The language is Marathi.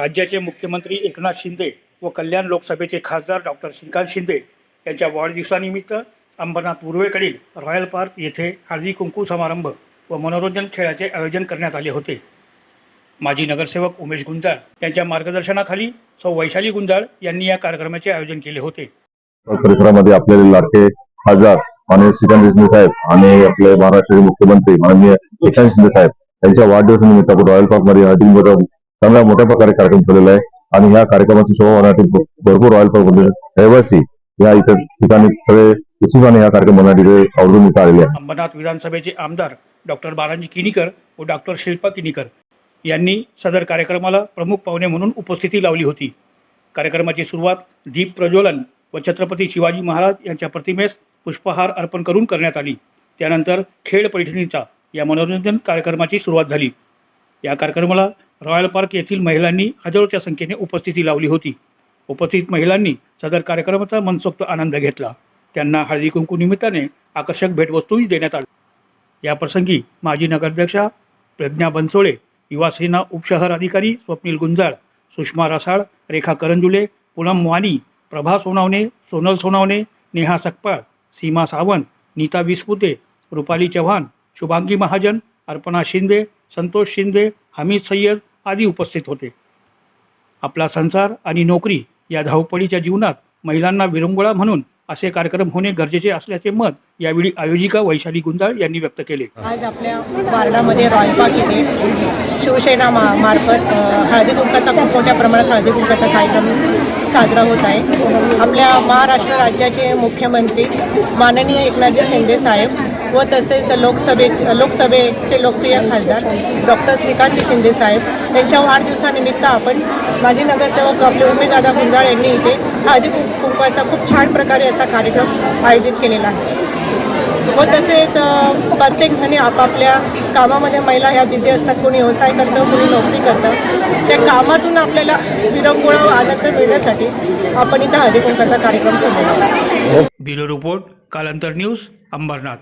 राज्याचे मुख्यमंत्री एकनाथ शिंदे व कल्याण लोकसभेचे खासदार डॉक्टर श्रीकांत शिंदे यांच्या वाढदिवसानिमित्त अंबरनाथ पूर्वेकडील रॉयल पार्क येथे हळदी कुंकू समारंभ व मनोरंजन खेळाचे आयोजन करण्यात आले होते. माजी नगरसेवक उमेश गुंजाळ यांच्या मार्गदर्शनाखाली सौ वैशाली गुंजाळ यांनी या कार्यक्रमाचे आयोजन केले होते. परिसरामध्ये आपले लाडके खासदार माननीय श्रीकांत शिंदे साहेब आणि आपले महाराष्ट्राचे मुख्यमंत्री माननीय एकनाथ शिंदे साहेब यांच्या वाढदिवसानिमित्त आपण रॉयल पार्कमध्ये हळदी चांगला मोठ्या प्रकारे कार्यक्रम ठेवलेला आहे. आणि ह्या कार्यक्रमाची शोभा होण्यासाठी भरपूर रॉयल पार्क म्हणजे रहिवासी या इतर ठिकाणी सगळे उत्सुकाने ह्या कार्यक्रम होण्यासाठी आवडून इथं आलेले आहे अंबरनाथ विधानसभेचे आमदार डॉक्टर बालाजी किनीकर व डॉक्टर शिल्पा किनीकर यांनी सदर कार्यक्रमाला प्रमुख पाहुणे म्हणून उपस्थिती लावली होती. कार्यक्रमाची सुरुवात दीप प्रज्वलन व छत्रपती शिवाजी महाराज यांच्या प्रतिमेस पुष्पहार अर्पण करून करण्यात आली. त्यानंतर खेळ पैठणीचा या मनोरंजन कार्यक्रमाची सुरुवात झाली. या कार्यक्रमाला रॉयल पार्क येथील महिलांनी हजारोच्या संख्येने उपस्थिती लावली होती. उपस्थित महिलांनी सदर कार्यक्रमाचा मनसोक्त आनंद घेतला. त्यांना हळदी कुंकू निमित्ताने आकर्षक भेटवस्तूही देण्यात आल्या याप्रसंगी माजी नगराध्यक्षा प्रज्ञा बनसोळे युवासेना उपशहर अधिकारी स्वप्नील गुंजाळ सुषमा रसाळ रेखा करंजुले पूनम वानी प्रभा सोनावणे सोनल सोनावणे नेहा सकपाळ सीमा सावंत नीता विसपुते रुपाली चव्हाण शुभांगी महाजन अर्पणा शिंदे संतोष शिंदे हमीद सय्यद आदी उपस्थित होते. आपला संसार आणि नोकरी या धावपळीच्या जीवनात महिलांना विरंगुळा म्हणून असे कार्यक्रम होणे गरजेचे असल्याचे मत यावेळी आयोजिका वैशाली गुंजाळ यांनी व्यक्त केले. आज आपल्या वार्डामध्ये रॉयल पार्क येथे शिवसेना मा मार्फत हळदी कुंकाचा खूप मोठ्या प्रमाणात हळदी कुंकाचा कार्यक्रम साजरा होत आहे. आपल्या महाराष्ट्र राज्याचे मुख्यमंत्री माननीय एकनाथजी शिंदे साहेब व तसेच लोकसभे लोकसभेचे लोकप्रिय खासदार डॉक्टर श्रीकांत शिंदे साहेब यांच्या वाढदिवसानिमित्त आपण माजी नगरसेवक आपले उमेददादा गुंजाळ यांनी इथे हळदी कुंकवाचा खूप छान प्रकारे असा कार्यक्रम आयोजित केलेला आहे. व तसेच प्रत्येकजणी प्रत्येक जणी आपापल्या कामामध्ये महिला ह्या बिझी असतात. कोणी व्यवसाय करतं कोणी नोकरी करतं. त्या कामातून आपल्याला विरंगुळा व आनंद मिळण्यासाठी आपण इथं हळदी कुंकवाचा कार्यक्रम ठेवलेला आहे. Bureau report Kalantar news Ambarnath.